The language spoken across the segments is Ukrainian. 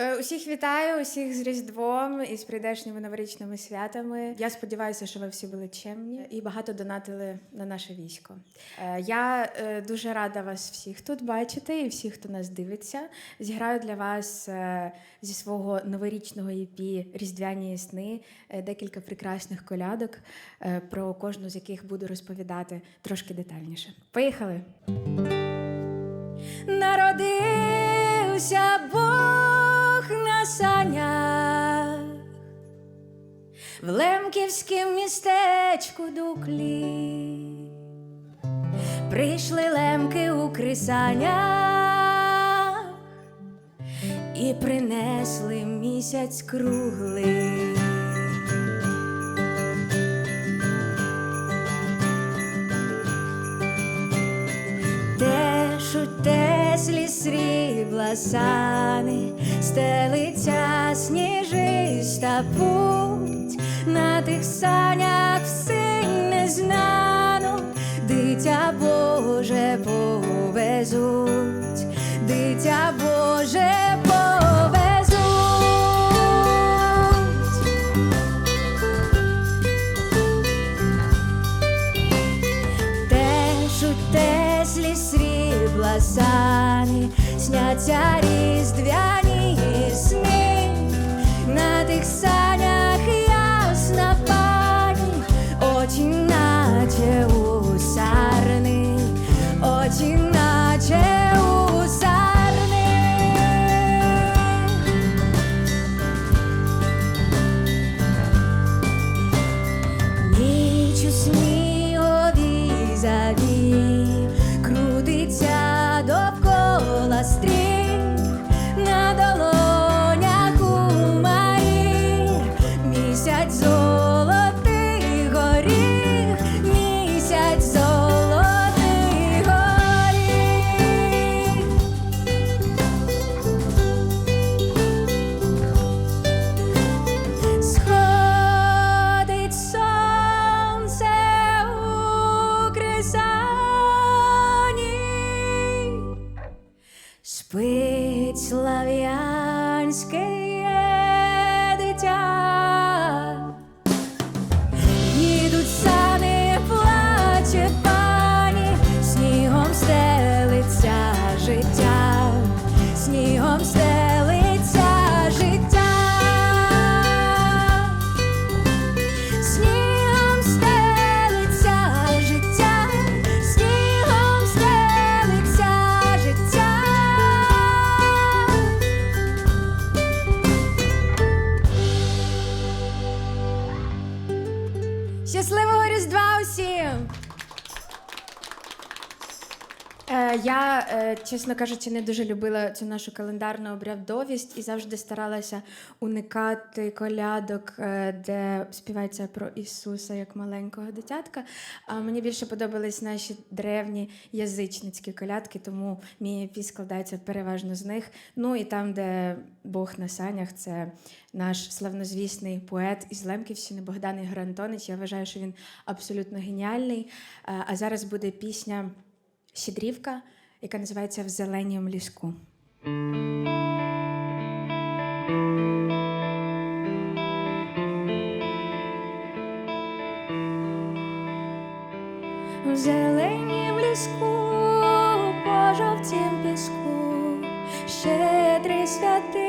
Е, Усіх вітаю, усіх з Різдвом і з прийдешніми новорічними святами. Я сподіваюся, що ви всі були чемні і багато донатили на наше військо. Е, Я е, дуже рада вас всіх тут бачити і всіх, хто нас дивиться. Зіграю для вас зі свого новорічного EP Різдвяні сни декілька прекрасних колядок, про кожну з яких буду розповідати трошки детальніше. Поїхали! Народився Бог санях в Лемківськім містечку Дуклі. Прийшли лемки у крисанях і принесли місяць круглий. Сани, стелиться сніжиста путь, на тих санях все незнано, дитя Боже повезуть, дитя Боже срібла снятся різдвяні сни, над их санях чесно кажучи, не дуже любила цю нашу календарну обрядовість і завжди старалася уникати колядок, е, де співається про Ісуса як маленького дитятка. А мені більше подобались наші древні язичницькі колядки, тому мій епі складається переважно з них. Ну і там, де Бог на санях, це наш славнозвісний поет із Лемківщини Богдан Ігор. Я вважаю, що він абсолютно геніальний. Е, А зараз буде пісня. Щедрівка, яка називається В зеленім ліску. В зеленім ліску, по жовтім піску, щедрий святий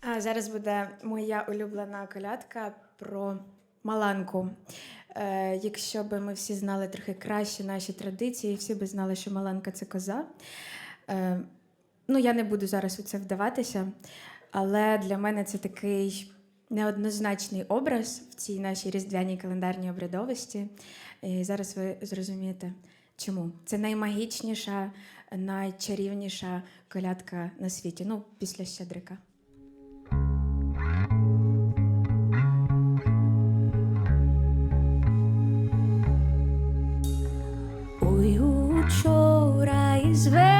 А зараз буде моя улюблена колядка про Маланку. Е, якщо б ми всі знали трохи краще наші традиції, всі би знали, що Маланка це коза. Е, ну, я не буду зараз у це вдаватися, але для мене це такий неоднозначний образ в цій нашій різдвяній календарній обрядовості. І зараз ви зрозумієте, чому. Це наймагічніша, найчарівніша колядка на світі. Ну, після Щедрика. Учора із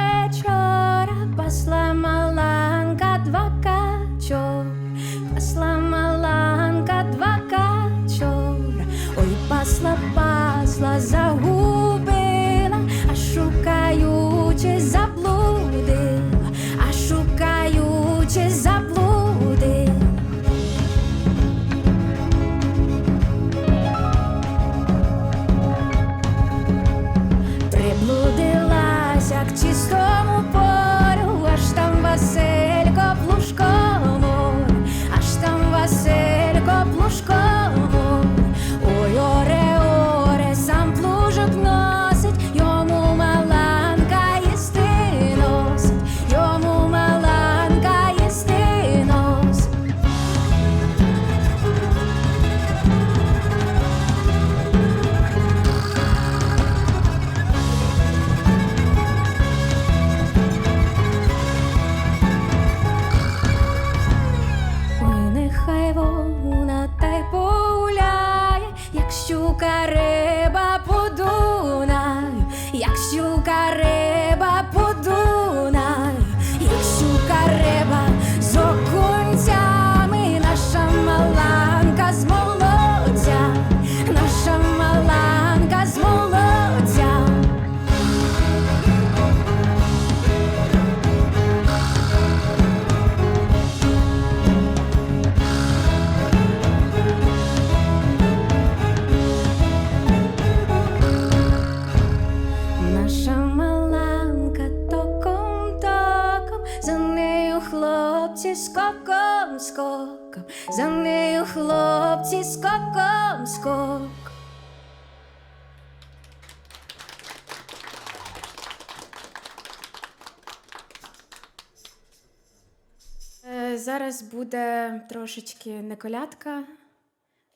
Зараз буде трошечки не колядка,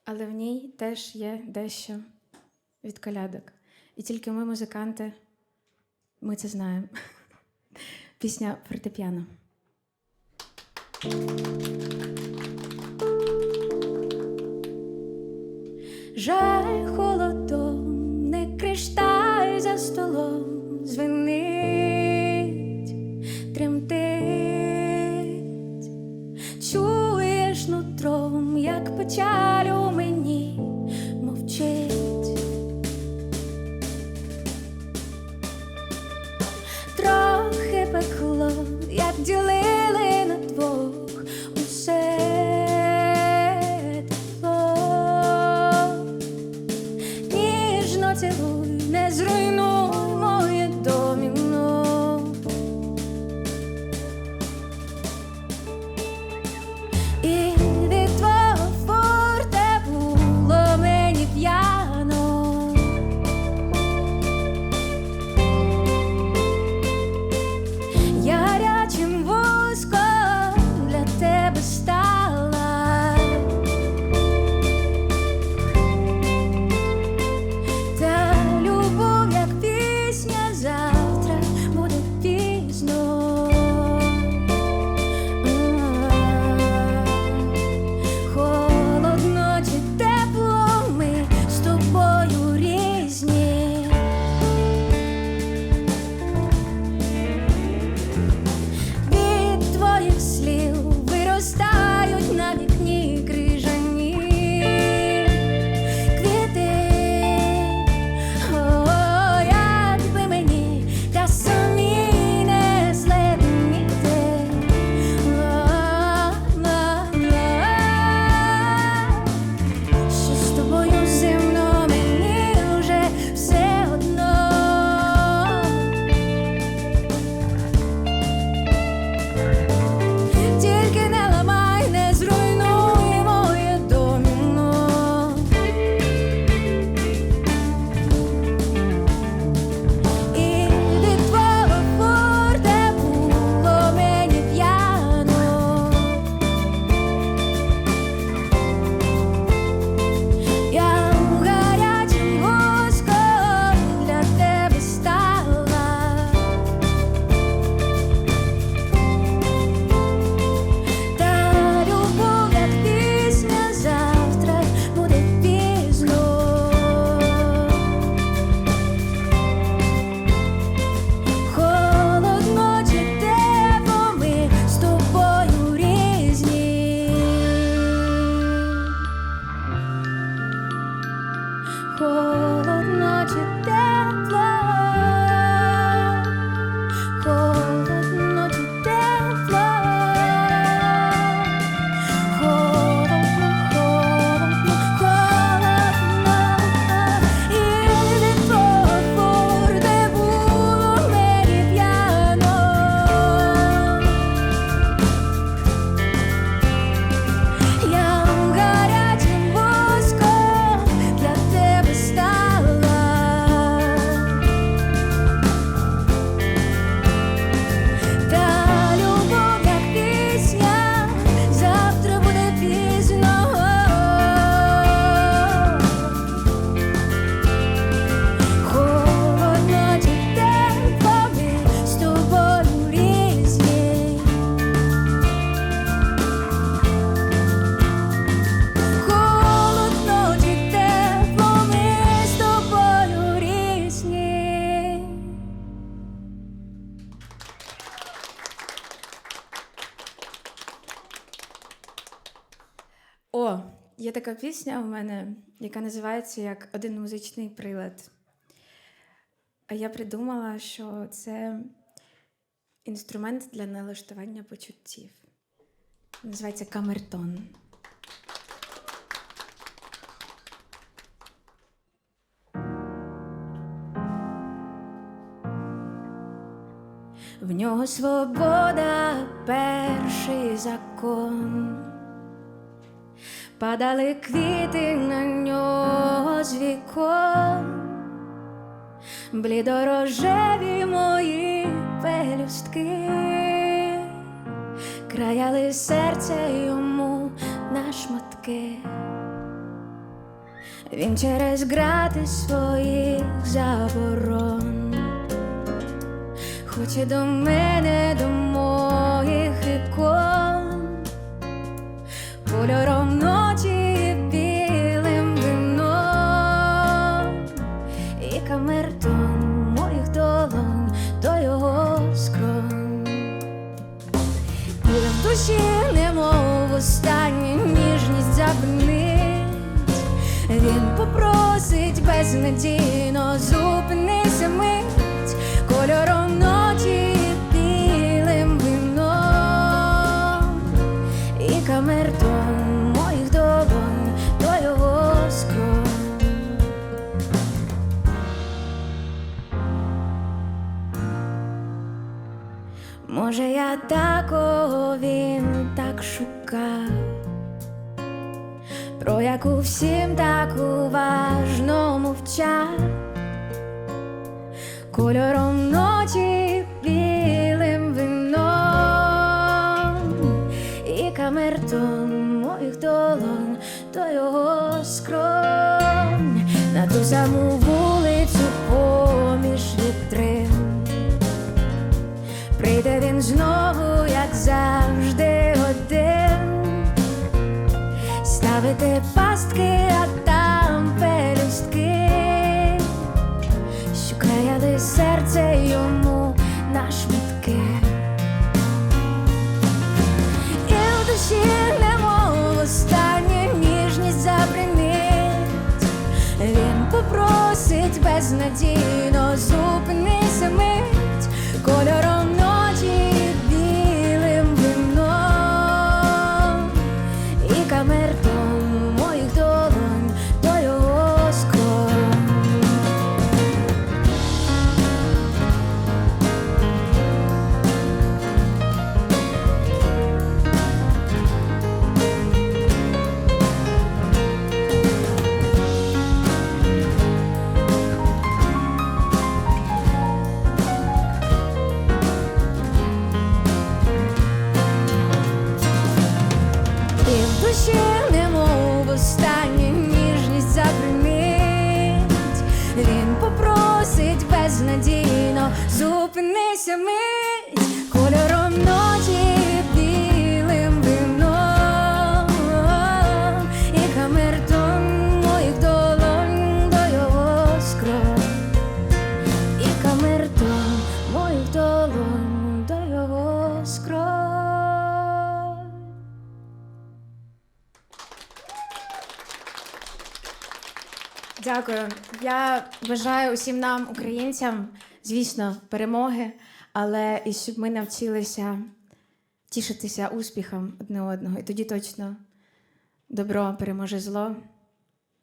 але в ній теж є дещо від колядок. І тільки ми, музиканти, ми це знаємо. Пісня фортепіано. Жаль холодом, не кришталь за столом звенить, escuchar. Така пісня у мене, яка називається як Один музичний прилад. А я придумала, що це інструмент для налаштування почуттів. Називається камертон. В нього свобода перший закон. Падали квіти на нього з вікон, блідорожеві мої пелюстки, краяли серце йому на шматки. Він через грати своїх заборон. Хоче до мене, до немов ніжність забнить, він попросить безнадійно зупинися Може, я такого він так шукав, про яку всім так уважно мовчав, кольором ночі білим вином. І камертон моїх долонь до його скронь на ту саму пастки, а там пелюстки, що краяли серце йому на шматки. І в душі немов остання ніжність забринить, він попросить безнадійно зупинися Дякую. Я бажаю усім нам, українцям, звісно, перемоги, але і щоб ми навчилися тішитися успіхом одне одного. І тоді точно добро переможе зло,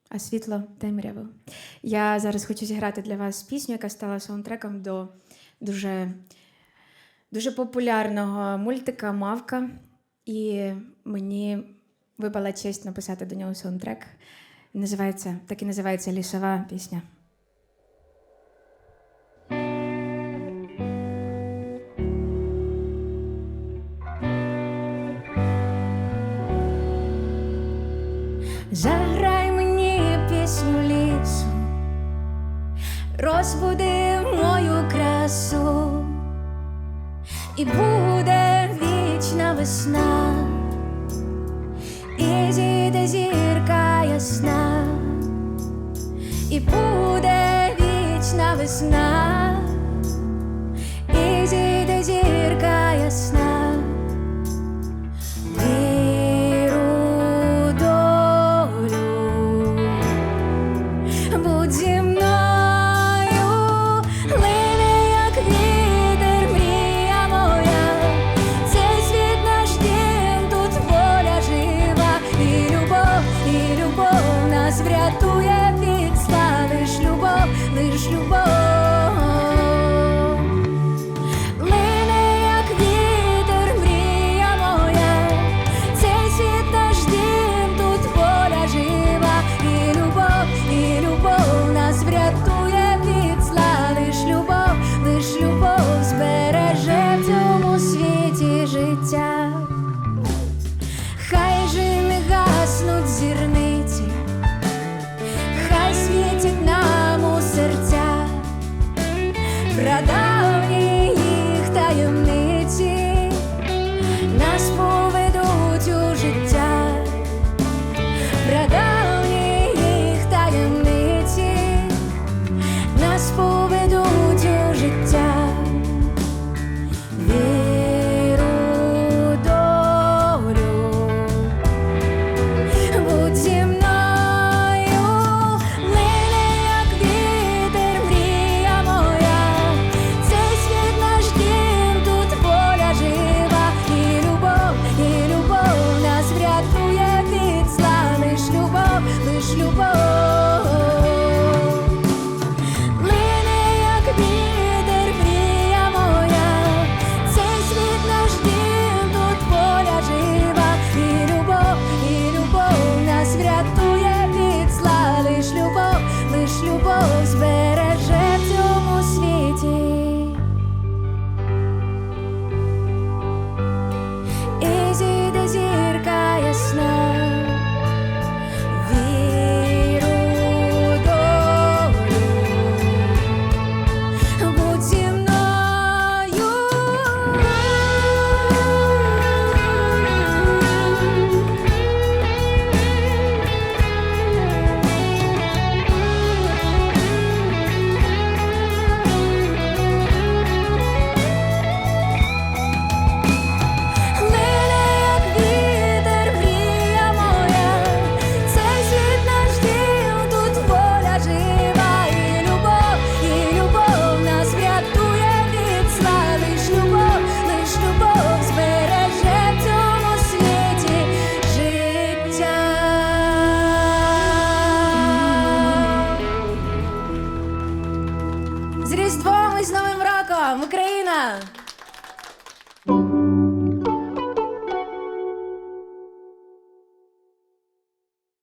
а світло темряву. Я зараз хочу зіграти для вас пісню, яка стала саундтреком до дуже, дуже популярного мультика Мавка. І мені випала честь написати до нього саундтрек. Називається, так і називається лісова пісня. Заграй мені пісню лісу, розбуди мою красу, і буде вічна весна, вічна весна, прадавні їх таємниці